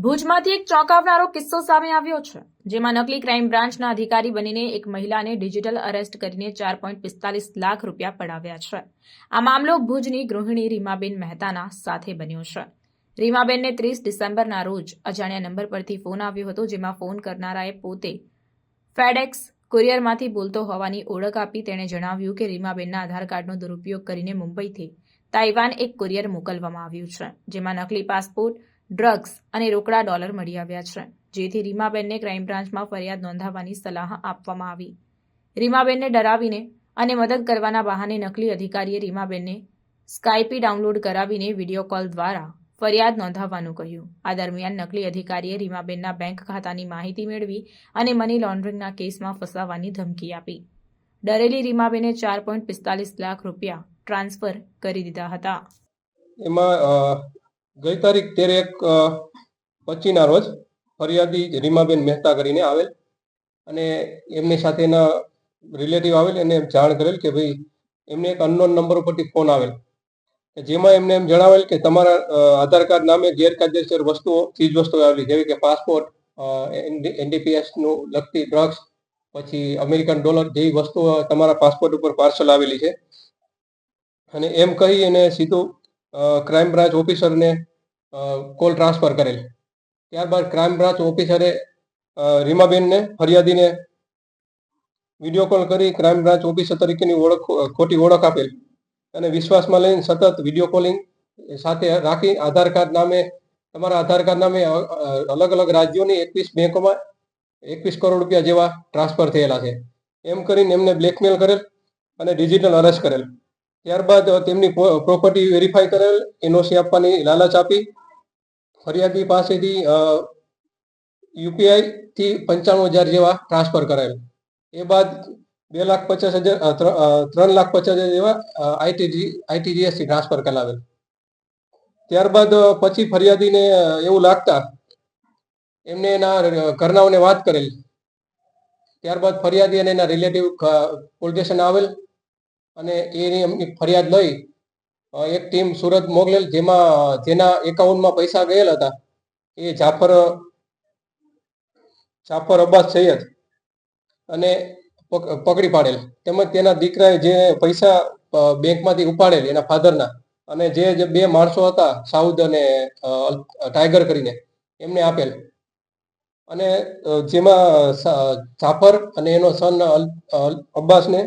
ભુજમાં છે નકલી ક્રાઇમ બ્રાન્ચના અધિકારી બનીને એક મહિલાને ડિજિટલ અરેસ્ટ કરીને ચાર પોઈન્ટ પિસ્તાલીસ લાખ રૂપિયા પડાવ્યા છે. આ મામલો ભુજની ગૃહિણી રીમાબેન મહેતાના સાથે બન્યો છે. રીમાબેનને ત્રીસ ડિસેમ્બરના રોજ અજાણ્યા નંબર પરથી ફોન આવ્યો હતો, જેમાં ફોન કરનારાએ પોતે ફેડેક્સ કુરિયરમાંથી બોલતો હોવાની ઓળખ આપી તેણે જણાવ્યું કે રીમાબેનના આધાર કાર્ડનો દુરુપયોગ કરીને મુંબઈથી તાઇવાન એક કુરિયર મોકલવામાં આવ્યું છે, જેમાં નકલી પાસપોર્ટ, ડ્રગ્સ અને રોકડા ડોલર મળી આવ્યા છે, જેથી રીમાબેનને ક્રાઇમ બ્રાન્ચમાં ફરિયાદ નોંધાવવાની સલાહ આપવામાં આવી. રીમાબેનને ડરાવીને અને મદદ કરવાના બહાને નકલી અધિકારીએ રીમાબેનને સ્કાઇપી ડાઉનલોડ કરાવીને વીડિયો કોલ દ્વારા ફરિયાદ નોંધાવવાનું કહ્યું. આ દરમિયાન નકલી અધિકારીએ રીમાબેનના બેંક ખાતાની માહિતી મેળવી અને મની લોન્ડરિંગના કેસમાં ફસાવવાની ધમકી આપી. ડરેલી રીમાબેને ચાર પોઈન્ટ પિસ્તાલીસ લાખ રૂપિયા ટ્રાન્સફર કરી દીધા હતા. એમાં ગઈ તારીખ તેર એક પચીના રોજ ફરિયાદી રીમાબેન મહેતા કરીને આવેલ અને એમની સાથેના રિલેટિવ આવેલ, એને જાણ કરેલ કે ભાઈ એમને એક અનનોન નંબર ઉપરથી ફોન આવેલ. જેમાં એમને એમ જણાવેલ કે તમારા આધાર કાર્ડ નામે ગેરકાયદેસર વસ્તુઓ ચીજ વસ્તુઓ આવેલી જેવી કે પાસપોર્ટ એનડીપીએસનું લગતી ડ્રગ્સ, પછી અમેરિકન ડોલર જેવી વસ્તુઓ તમારા પાસપોર્ટ ઉપર પાર્સલ આવેલી છે. અને એમ કહી એને સીધું ક્રાઇમ બ્રાન્ચ ઓફિસરને કોલ ટ્રાન્સફર કરેલ. ત્યારબાદ ક્રાઇમ બ્રાન્ચ ઓફિસરે રીમાબેનને ફરિયાદીને વીડિયો કોલ કરી ક્રાઇમ બ્રાન્ચ ઓફિસર તરીકેની ઓળખ ખોટી ઓળખ આપેલ. અને વિશ્વાસમાં લઈને સતત વીડિયો કોલિંગ સાથે રાખી આધાર કાર્ડ નામે, તમારા આધાર કાર્ડ નામે અલગ અલગ રાજ્યોની એકવીસ બેંકોમાં એકવીસ કરોડ રૂપિયા જેવા ટ્રાન્સફર થયેલા છે. એમ કરીને એમને બ્લેકમેલ કરેલ અને ડિજિટલ અરેસ્ટ કરેલ. ત્યારબાદ તેમની પ્રોપર્ટી વેરીફાઈ કરેલ એનઓસી આપવાની લાલચ આપી. ફરિયાદી પાસેથી યુપીઆઈ થી પંચાણું હજાર જેવા ટ્રાન્સફર કરાયેલ. એ બાદ બે લાખ પચાસ હજાર ત્રણ લાખ પચાસ હજાર જેવા આઈટીજી આઈટીજીએસથી ટ્રાન્સફર કરાવેલ. ત્યારબાદ પછી ફરિયાદીને એવું લાગતા એમને એના ઘરનાઓને વાત કરેલ. ત્યારબાદ ફરિયાદી અને એના રિલેટિવ પોલીસ સ્ટેશન આવેલ. અને એની એમની ફરિયાદ લઈ એક ટીમ સુરત મોકલેલ, જેમાં, જેના એકાઉન્ટમાં પૈસા ગયેલા હતા. એ જાફર જાફર અબ્બાસ સૈયદ અને પકડી પાડેલ. તેમજ તેના દીકરાએ જે પૈસા બેંકમાંથી ઉપાડેલ એના ફાધરના અને જે બે માણસો હતા, સાઉદ અને ટાઈગર કરીને, એમને આપેલ. અને જેમાં જાફર અને એનો સન અબ્બાસને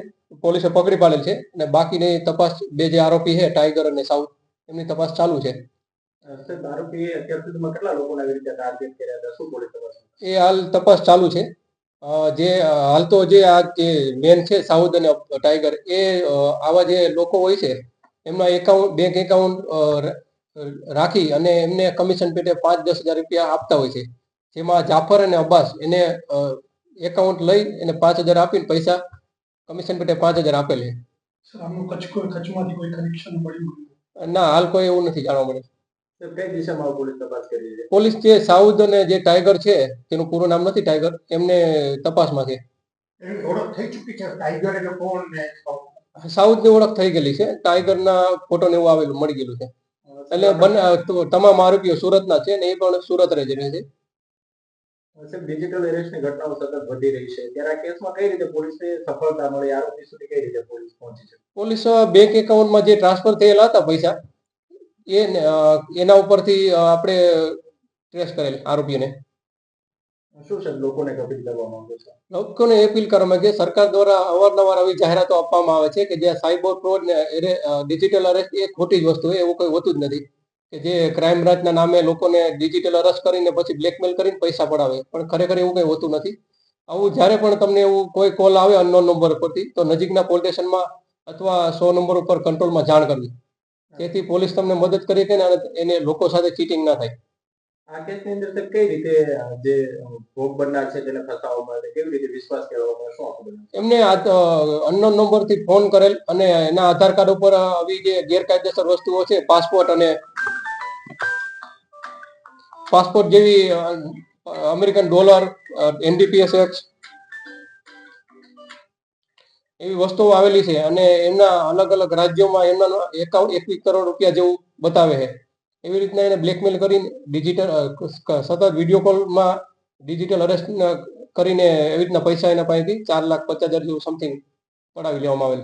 પોલીસે પકડી પાડેલ છે અને બાકીની તપાસ બે જે આરોપી છે ટાઈગર અને સાઉથ એમની તપાસ ચાલુ છે. એ હાલ તપાસ ચાલુ છે. જે હાલ તો જે આ જે મેન છે સાઉથ અને ટાઈગર એ આવા જે લોકો હોય છે એમના એકાઉન્ટ બેંક એકાઉન્ટ રાખી અને એમને કમિશન પેટે પાંચ દસ હજાર રૂપિયા આપતા હોય છે. જેમાં જાફર અને અબ્બાસ એને એકાઉન્ટ લઈ એને પાંચ હજાર આપીને પૈસા કમિશન પેટે પાંચ હજાર આપેલી. સર આમનું કચ્છ કોઈ કચ્છમાંથી કોઈ કનેક્શન મળ્યું ના હાલ કોઈ એવું નથી જાણવા મળે કઈ દિશામાં પોલીસ તપાસ કરી છે? પોલીસ જે સાઉથ અને જે ટાઈગર છે તેનું પૂરું નામ નથી ટાઈગર એમને તપાસમાં છે. એની ઓળખ થઈ ચૂકી છે. ટાઈગર એટલે કોણ ને સાઉથની ઓળખ થઈ ગયેલી છે. ટાઈગરના ફોટો ને એવું આવેલું મળી ગયેલું છે. એટલે બંને તમામ આરોપીઓ સુરતના છે ને એ પણ સુરત રહે છે. ડિજિટલ એરેસ્ટની ઘટનાઓ સતત વધી રહી છે. ત્યારે આ કેસમાં કઈ રીતે પોલીસને સફળતા મળી? આરોપી સુધી કઈ રીતે પોલીસ પહોંચી છે? પોલીસ બેંક એકાઉન્ટમાં જે ટ્રાન્સફર થયેલા હતા પૈસા એ એના ઉપરથી આપણે ટ્રેસ કરેલ આરોપીને શું છે? લોકોને અપીલ કરવા માંગો છો? લોકોને અપીલ કરવામાં કે સરકાર દ્વારા અવારનવાર આવી જાહેરાતો આપવામાં આવે છે કે જે સાયબર ફ્રોડ ને ડિજિટલ અરેસ્ટ એ ખોટી જ વસ્તુ હોય એવું કોઈ હોતું જ નથી. કે જે ક્રાઇમ બ્રાન્ચના નામે લોકોને ડિજિટલ અરેસ્ટ કરીને પછી બ્લેકમેલ કરીને પૈસા પડાવે. પણ ખરેખર એવું કંઈ હોતું નથી. આવું જ્યારે પણ તમને એવું કોઈ કોલ આવે અનનોન નંબર પરથી તો નજીકના પોલીસ સ્ટેશનમાં અથવા સો નંબર ઉપર કંટ્રોલમાં જાણ કરવી. તેથી પોલીસ તમને મદદ કરી કે એને લોકો સાથે ચીટિંગ ના થાય. આ કેસની અંદર સાહેબ કઈ રીતે જે ભોગ બનનાર છે તેને ફસાવવામાં આવે કેવી રીતે વિશ્વાસ આવે શું બન્યું? એમને અનનોન નંબરથી ફોન કરેલ અને એના આધાર કાર્ડ ઉપર આવી જે ગેરકાયદેસર વસ્તુઓ છે પાસપોર્ટ અને પાસપોર્ટ જેવી અમેરિકન ડોલર એનડીપીએસ એક્સ એવી વસ્તુઓ આવેલી છે અને એમના અલગ અલગ રાજ્યોમાં એમના એકાઉન્ટ એકવીસ કરોડ રૂપિયા જેવું બતાવે છે. એવી રીતના એને બ્લેકમેલ કરીને ડિજિટલ સતત વીડિયો કોલમાં ડિજિટલ અરેસ્ટ કરીને એવી રીતના પૈસા એના પાસેથી ચાર લાખ પચાસ હજાર જેવું સમથિંગ પડાવી લેવામાં આવેલ.